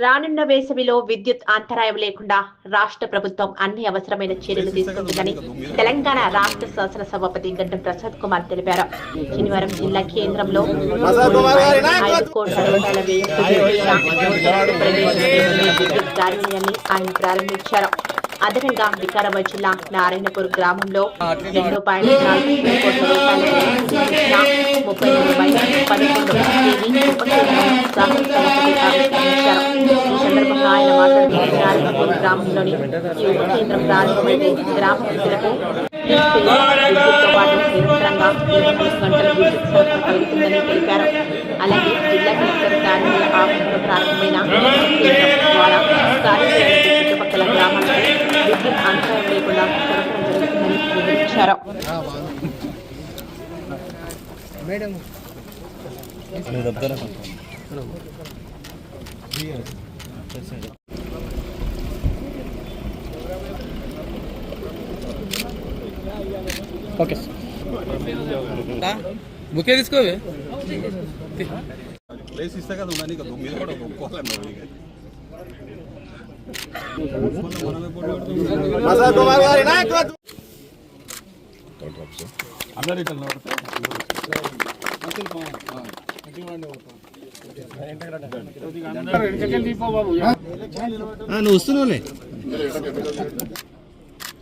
రానున్న వేసవిలో విద్యుత్ అంతరాయం లేకుండా రాష్ట్ర ప్రభుత్వం అన్ని అవసరమైన చర్యలు తీసుకుంటుందని తెలంగాణ రాష్ట్ర శాసన సభాపతి గడ్డం ప్రసాద్ కుమార్ తెలిపారు. శనివారం జిల్లా కేంద్రంలో విద్యుత్ కార్యాలయాన్ని ఆయన ప్రారంభించారు. అదనంగా వికారాబాద్ జిల్లా నారాయణపూర్ గ్రామంలో రెండు పాయింట్ నాలుగు కోట్ల రూపాయల వ్యయంతో నిర్మించిన ముప్పై పదకొండు నారాయణపూర్ గ్రామంలోని కేంద్రం ప్రారంభమైతే గ్రామ ప్రజలకు విద్యుత్తో పాటు నిరంతరంగా ఇరవై నాలుగు గంటల విద్యుత్ సరఫరా కలుగుతుందని తెలిపారు అలాగే జిల్లా కలెక్టర్ కార్యాలయ ప్రారంభమైన కేంద్రం ద్వారా కార్యాలయాలకు చుట్టుపక్కల గ్రామాలకు విద్యుత్ అంతరాయం లేకుండా సరఫరా జరుగుతుందని వివరించారు ఓకే. బుకే తీసుకోవే. ప్లేస్ ఇస్తే కదా ఉందని ఇక మీద కూడా ఒప్పుకోవాలన్నావు ఇక. అందరూ ఇట్లా నువ్వు వస్తున్నావులే.